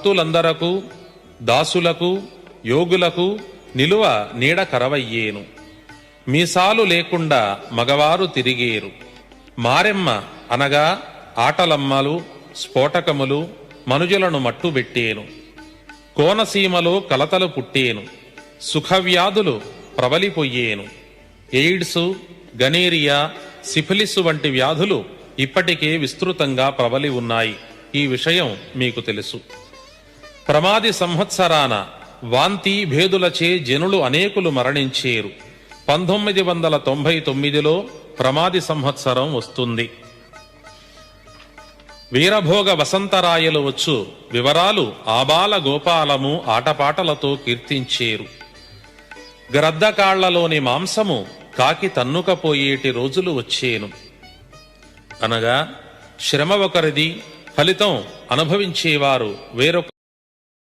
భక్తులందరకు దాసులకు యోగులకు నిలువ నీడ కరవయ్యేను. మీసాలు లేకుండా మగవారు తిరిగేరు. మారెమ్మ అనగా ఆటలమ్మలు స్ఫోటకములు మనుజులను మట్టుబెట్టేను కోనసీమలో కలతలు పుట్టేను. సుఖవ్యాధులు ప్రబలిపోయేను. ఎయిడ్స్ గనేరియా సిఫిలిస్ వంటి వ్యాధులు ఇప్పటికే విస్తృతంగా ప్రబలి ఉన్నాయి. ఈ విషయం మీకు తెలుసు. ప్రమాది సంవత్సరాన వాంతి భేదులచే జనులు అనేకులు మరణించేరు. పంతొమ్మిది వందల తొంభై తొమ్మిదిలో ప్రమాది సంవత్సరం వస్తుంది. వీరభోగ వసంతరాయలు వచ్చు వివరాలు ఆబాల గోపాలము ఆటపాటలతో కీర్తించేరు. గ్రద్దకాళ్ళలోని మాంసము కాకి తన్నుకపోయేటి రోజులు వచ్చేను. అనగా శ్రమ ఒకరిది ఫలితం అనుభవించేవారు వేరొక